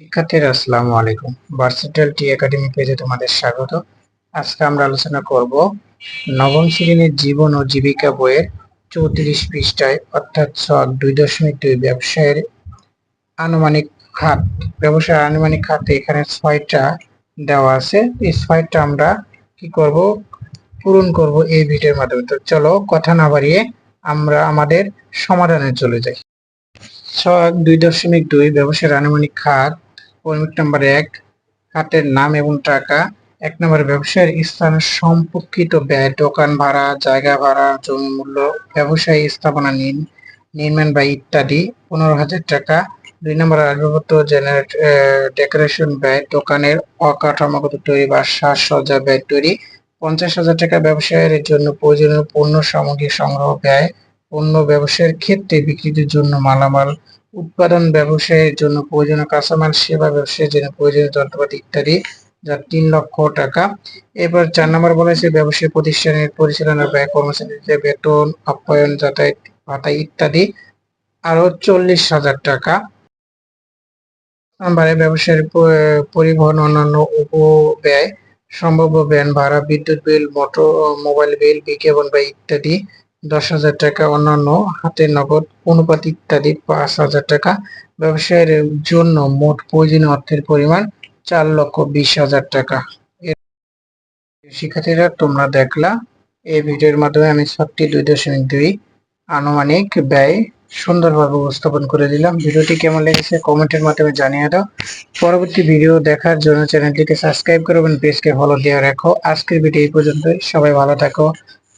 শিক্ষার্থীরা, আসসালামু আলাইকুম। ভার্সিটাল টি একাডেমি পেজে তোমাদের স্বাগত। আজকে আমরা আলোচনা করব নবম শ্রেণির জীবন ও জীবিকা বইয়ের চৌত্রিশ পৃষ্ঠায়, অর্থাৎ ছক দুই দশমিক দুই ব্যবসায়ের আনুমানিক খাত। ব্যবসায়ের আনুমানিক খাতে এখানে ছয়টা দেওয়া আছে। এই ছয়টা আমরা কি করব? পূরণ করব এই ভিডিওর মাধ্যমে। তো চলো কথা না বাড়িয়ে আমরা আমাদের সমাধানে চলে যাই। ছক দুই দশমিক দুই ব্যবসায়ের আনুমানিক খাত পরিমিক নাম্বার এক, খাতের নাম এবং টাকা। এক নম্বর, ব্যবসায়ের স্থান সম্পর্কিত ব্যয়, দোকান ভাড়া, জায়গা ভাড়া, জমি মূল্য, ব্যবসায়ী স্থাপনা নির্মাণ ব্যয় ইত্যাদি পনেরো হাজার টাকা। দুই নম্বর আসবাবপত্র জেনারেট ডেকোরেশন ব্যয়, দোকানের অকাঠামোগত তৈরি বা সাজসজ্জা ব্যয় তৈরি। পঞ্চাশ হাজার টাকা ব্যবসায়ের জন্য প্রয়োজনীয় পণ্য সামগ্রী সংগ্রহ ব্যয়। পণ্য ব্যবসায়ের ক্ষেত্রে বিক্রির জন্য মালামাল, উৎপাদন ব্যবসায়ের জন্য প্রয়োজনীয় কাঁচামাল, সেবা ব্যবসায়ের জন্য প্রয়োজনীয় যন্ত্রপাতি ইত্যাদি, যা তিন লক্ষ টাকা। এবার চার নম্বর বলা হয়েছে ব্যবসায়ী প্রতিষ্ঠানের পরিচালনা ব্যয় কর্মচারীদের বেতন, আপ্যায়ন, যাতায়াত ভাতা ইত্যাদি আরও চল্লিশ হাজার টাকা। নাম্বারে ব্যবসায়ের পরিবহন, অন্যান্য উপব্যয়, সম্ভাব্য ভ্যান ভাড়া, বিদ্যুৎ বিল, মোটর, মোবাইল বিল, বিজ্ঞাপন ব্যয় ইত্যাদি দশ হাজার টাকা, অন্যান্য হাতে নগদ অনুপাত ইত্যাদি পাঁচ হাজার টাকা। ব্যবসায়ের জন্য মোট প্রয়োজনীয় অর্থের পরিমাণ চার লক্ষ বিশ হাজার টাকা। শিক্ষার্থীরা, তোমরা দেখলা, এই ভিডিওর মাধ্যমে আমি ছকটি দুই দশমিক দুই আনুমানিক ব্যয় সুন্দরভাবে উপস্থাপন করে দিলাম। ভিডিওটি কেমন লেগেছে কমেন্টের মাধ্যমে জানিয়ে দাও। পরবর্তী ভিডিও দেখার জন্য চ্যানেলটিকে সাবস্ক্রাইব করবেন পেজকে ফলো দিয়ে রাখো। আজকের ভিডিও এই পর্যন্তই। সবাই ভালো থাকো।